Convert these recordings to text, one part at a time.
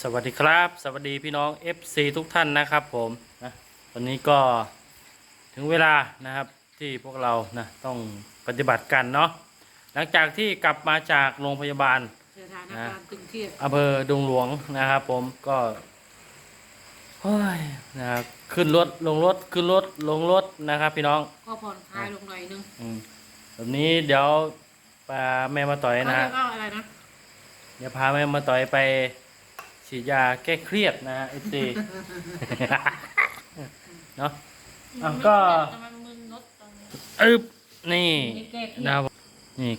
สวัสดีครับ สวัสดีพี่น้อง FC ทุกท่านนะครับผมนะวันนี้ก็ถึงเวลานะครับที่พวกเรานะต้องปฏิบัติกันเนาะหลังจากที่กลับมาจากโรงพยาบาลสถานการณ์ตึงเครียดอำเภอดงหลวงนะครับ ผมก็โอ้ยนะครับขึ้นรถลงรถขึ้นรถลงรถนะครับ พี่น้องก็ผ่อนคลายลงหน่อยนึงอืมแบบนี้เดี๋ยวพาแม่มาต่อยเขานะเรีฮะยกว่าอะไรนะเดี๋ยวพาแม่มาต่อยไป ฉีดยาแก้เครียดนะฮะ FC เนาะ อะก็ แต่มันมึนรถตอนนี้อึบนี่นี่แก้เครียดนะครับนี่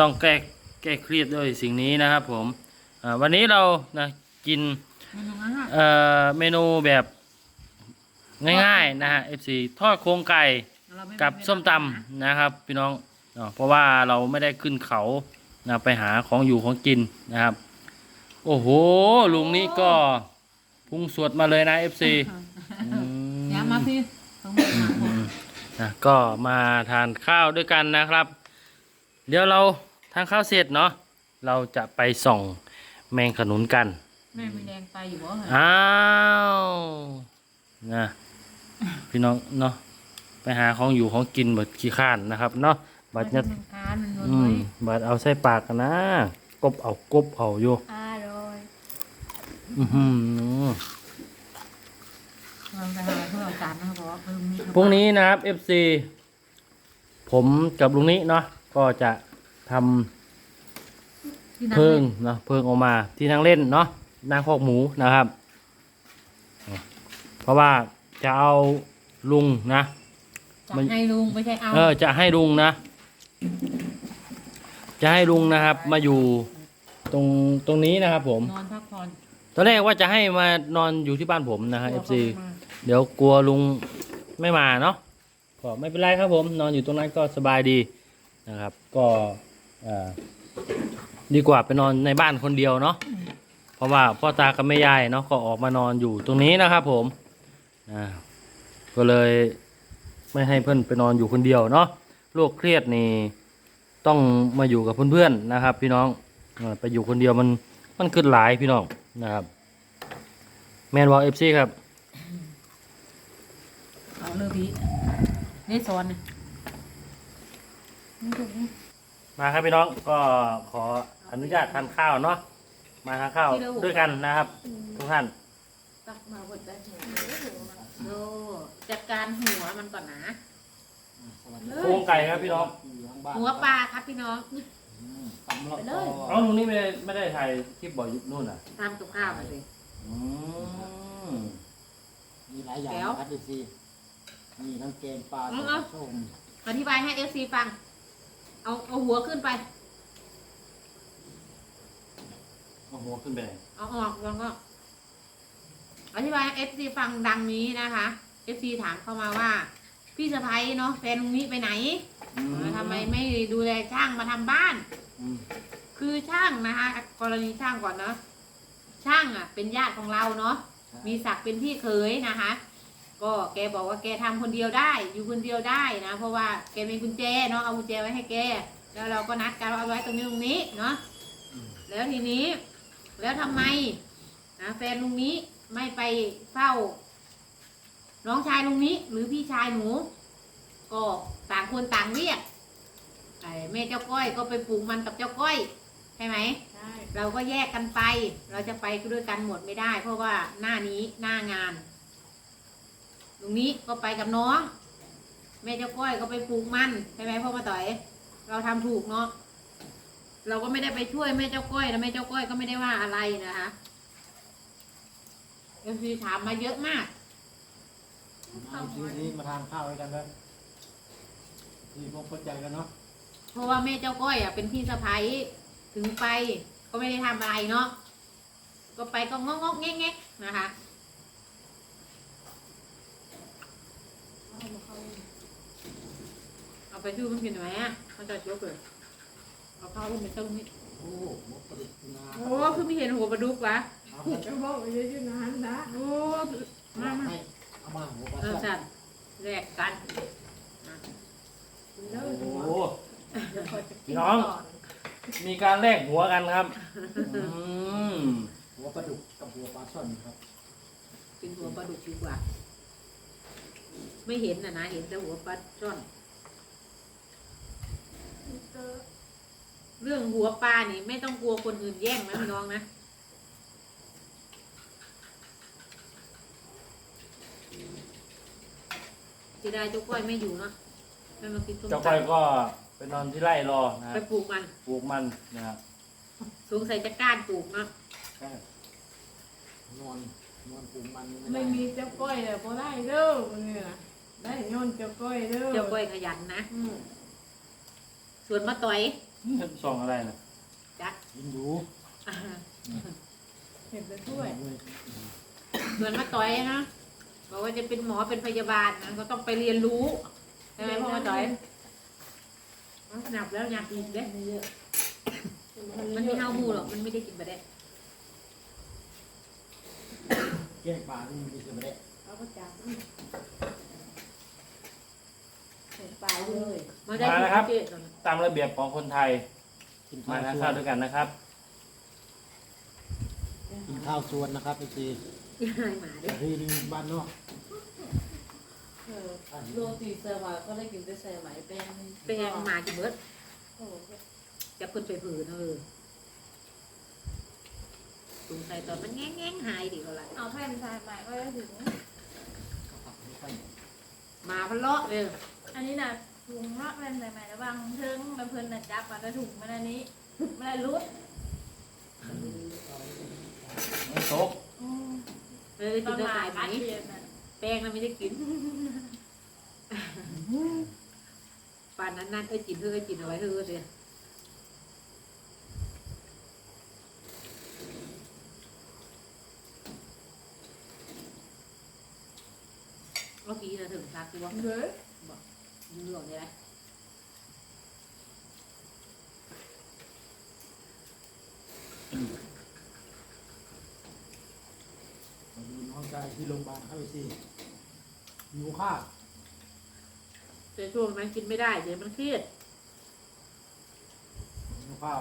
ต้องแก้แก้เครียดด้วยสิ่งนี้นะครับผมอ่าวันนี้เรานะกินมันตรงนั้นอะเอ่อเมนูแบบง่ายๆนะฮะ FC ทอดโครงไก่เราไม่กับไส้มตำนะครับพี่น้องเนาะเพราะว่าเราไม่ได้ขึ้นเขานะไปหาของอยู่ของกินนะครับ โอ้โห ลุงนี่ก็พุ่งสวดมาเลยนะ FC อืมย้ำมาพี่ต้องมาหาผมนะก็มาทานข้าวด้วยกันนะครับ เดี๋ยวเราทานข้าวเสร็จเนาะเราจะไปส่องแมงขนุนกัน แม่มีแรงไปอยู่บ่เหรออ้าวนะพี่น้องเนาะไปหาของอยู่ของกินบัดขี้ข้านนะครับเนาะบัดมัเนี่ยนคานมันนวลอืมไว้บัดเอาใส่ปากกันนะ กบเอากบเอาอยู่อร่อย อือหือเราไปหาเพื่อเอาการนะครับบอกว่าเพิ่มมีพรุ่งนี้นะครับ FC ผมกับลุงนี้เนาะก็จะทำที่นั่นเพิ่งเนาะเพิ่งออกมาที่นั่งเล่นเนาะนั่งคอกหมูนะครับ เพราะว่าจะเอาลุงนะ จะให้ลุงไม่ใช่เอาเออจะให้ลุงนะ จะให้ลุงนะครับ มาอยู่ตรงตรงนี้นะครับผม นอนพักผ่อน ตอนแรกว่าจะให้มานอนอยู่ที่บ้านผมนะฮะ FC กลัวเขามาเดี๋ยวกลัวลุงไม่มาเนาะก็ไม่เป็นไรครับผม นอนอยู่ตรงนั้นก็สบายดีนะครับ ก็เอ่อดีกว่าไปนอนในบ้านคนเดียวเนาะเพราะว่าพ่อตากับแม่ยายเนาะก็ออกมานอนอยู่ตรงนี้นะครับผมอ่าก็เลยไม่ให้เพื่อนไปนอนอยู่คนเดียวเนาะโรคเครียดนี่ต้องมาอยู่กับเพื่อนๆนะครับ พี่น้องอ่าไปอยู่คนเดียวมันมันขึ้นหลายพี่น้อง นะครับ แมนวอลเอฟซีครับ เอาเลยพี่นี่สอนนะนี่ถูกนี่มาครับพี่น้องก็ขออนุญาตทานข้าวเนาะมาทานข้าวด้วยกันนะครับ ทุกท่านตักมาบดได้หัวโอ้จัดการหัวมันก่อนนะโครงไก่ครับพี่น้อง หัวปลาครับพี่น้อง ไปเลยน้องตรงนี้ไม่ได้ไม่ได้ถ่ายคลิปบ่อยยุคนู่นอะทำกับข้าวมาเลยอืมมีหลายอย่างแจ๋วนะครับดีซีมีทั้งเกมปลาเอาส้เอามส้มอธิบายให้เอฟซีฟัง เอาเอาหัวขึ้นไป เอาหัวขึ้นไปไหนเอาออกแล้วก็ อธิบายเอฟซีฟังดังนี้นะคะเอฟซีถามเข้ามาว่า พี่สะพ้ยเนาะแฟนลุงนี้ไปไหนอืทำไมไม่ดูแลช่างมาทำบ้านอืม คือช่างนะคะกรณีช่างก่อนเนาะช่างอะ เป็นญาติของเราเนาะมีศักดิ์เป็นพี่เขยนะคะ ก็แกบอกว่าแกทำคนเดียวได้ อยู่คนเดียวได้นะ เพราะว่าแกมีกุญแจเนาะเอากุญแจไว้ให้แกแล้วเราก็นัดกันว่าเอาไว้ตรงนี้ตรงนี้เนาะแล้วทีนี้ แล้วทำไมนะแฟนลุงนี้ไม่ไปเฝ้า น้องชายลุงนี้ หรือพี่ชายหนูก็ต่างคนต่างเรียก ไอ้แม่เจ้าก้อยก็ไปปลูกมันกับเจ้าก้อยใช่ไหม ใช่เราก็แยกกันไป เราจะไปด้วยกันหมดไม่ได้ เพราะว่าหน้านี้หน้างานตรงนี้ก็ไปกับน้องแม่เจ้าก้อยก็ไปปลูกมันใช่ไหมพ่อมาต่อย เราทำถูกเนาะเราก็ไม่ได้ไปช่วยแม่เจ้าก้อยนะแม่เจ้าก้อยก็ไม่ได้ว่าอะไรนะคะเอฟซีถามมาเยอะมากมาซีนี้มาทานข้าวด้วยกันแล้วที่พวกเข้าใจกันเนาะ เพราะว่าแม่เจ้าก้อยอะเป็นพี่สะพ้ยถึงไปก็ไม่ได้ทำอะไรเนาะก็ไปก็งอกงอกๆแงกแงกๆนะคะเอาไปชูมันกินไหมอะเขาจะยกเลยเอาข้าวลงไปต้มนี่โอ้หมกประดิษฐ์นาโอ้คือไม่เห็นหัวปลาดุกวะเอาจะบอกว่าเยอะๆนะฮันนะโอ้มามาให้เอามาหัวปลาเออส้มสั่นแลกกันแล้วโอ้หัวโห เดี๋ยวคอยจะกิพี่น้องมีการแลกหัวกันครับ อืมหัวปลาดุกกับหัวช่อนครับกินหัวปลาดุกดีกว่า ไม่เห็นนะนะเห็นแต่หัวปลาช่อนเจอเรื่องหัวปลานี่ไม่ต้องกลัวคนอื่นแย่งนะพี่น้องนะจะได้เจ้าก้อยไม่อยู่เนาะไม่มากินส้มเจ้าตก้อยก็ไป นอนที่ไร่รอนะำคไปรับปลูกมัน ปลูกมันนะครับสงสัยจะก้านปลูกเนาะใช่นอนนอนปลูกมันไม่มีเจ้าก้อยเลยพอได้เด้อเนี่ยได้ย้อนเจ้าก้อยเด้อเจ้าก้อยขยันนะ อืมส่วนมาต่อยส่องอะไรนะจักกินดูอ่าเห็นไปช่วยส่วนมาต่อยนะบอกว่าจะเป็นหมอเป็นพยาบาลนะก็ต้องไปเรียนรู้ใช่ไหมพ่อมาต่อยอ๋อ หนับแล้วอยากกินเด้เยอะมันไม่เท่าหมูหรอกมันไม่ได้กินไปได้แก้ปลาที่มันมีเสือไม่ได้เอาก็จับอืมเห็นปลาเลยมาได้มาแล้วครับทุกประเทศก่อนตามระเบียบของคนไทยกินมาข้าวทานสวข้าวนด้วยกันนะครับกินข้าวสวนนะครับไอซีอย่าให้หมาเด้ที่นี่บ้านนอกเออ โรตีเซอร์มาก็ได้กินแต่เซอร์ไหมแป้งไปแหงหมากินเบิดโอ้โหจะขึ้นไปผืนเออสงสัยตอนมันแง่งแง่งๆหายดีกว่าละเอาแผ่นทรายใหม่ก็ได้ถึง หมาพันเลาะเลยอันนี้น่ะถุงละแผ่นใหม่ๆระวังเทิงมันเพลินน่ะจับมาแล้วถุงมันอันนี้มันได้รุดไม่ตกอืมเออตกิอนนเท่ามาไหร่ไหมอัดเย็นน่ะแป้งน่ะไม่ได้กิน ป่านนั้นนั่นเอ้ยกินเธอเอ้ยกินเอาไว้เธอเสียเมื่อกี้นะถึงทักตัวเด้อเรื่องนี้แหละมาดูน้องชายที่โรงพยาบาลครับไอซีหิวข้าว แต่ช่วงนั้นกินไม่ได้เดี๋ยวมันเครียดหิวข้าว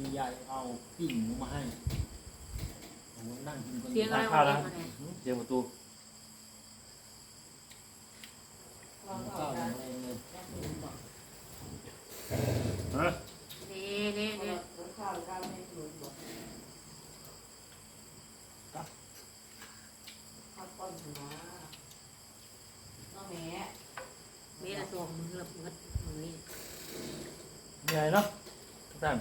มียายเอาปิ้งหมูมาให้ผมนั่งกินคนเสีเดียยงวอะไรทานขอข้างวเอแล้วงมาเนี่ยเสียงประตูเราก็ข้าเอาวไป อย่างแรงเลย แป้งเป็นบอก ฮะ นี่นี่ เอา นี่ ข้าวข้าวให้ดูบอกข้าวป้อนหัวน้องแม่ นี่ละสองมือละมือมือนี่ เหนื่อยเนาะทุกท่าน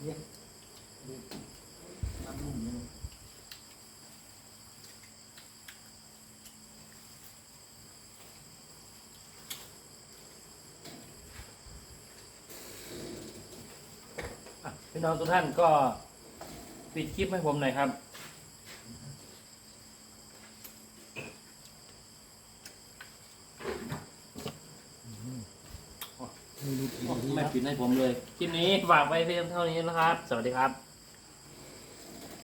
เรียกเรียกทำนุ่มเลย อะ พี่น้องทุกท่านก็ปิดคลิปให้ผมหน่อยครับไม่รู้กี่นาทีไม่แล้วปิดให้ผมเลย คลิปนี้ฝากไว้เพียงเท่านี้นะครับ สวัสดีครับ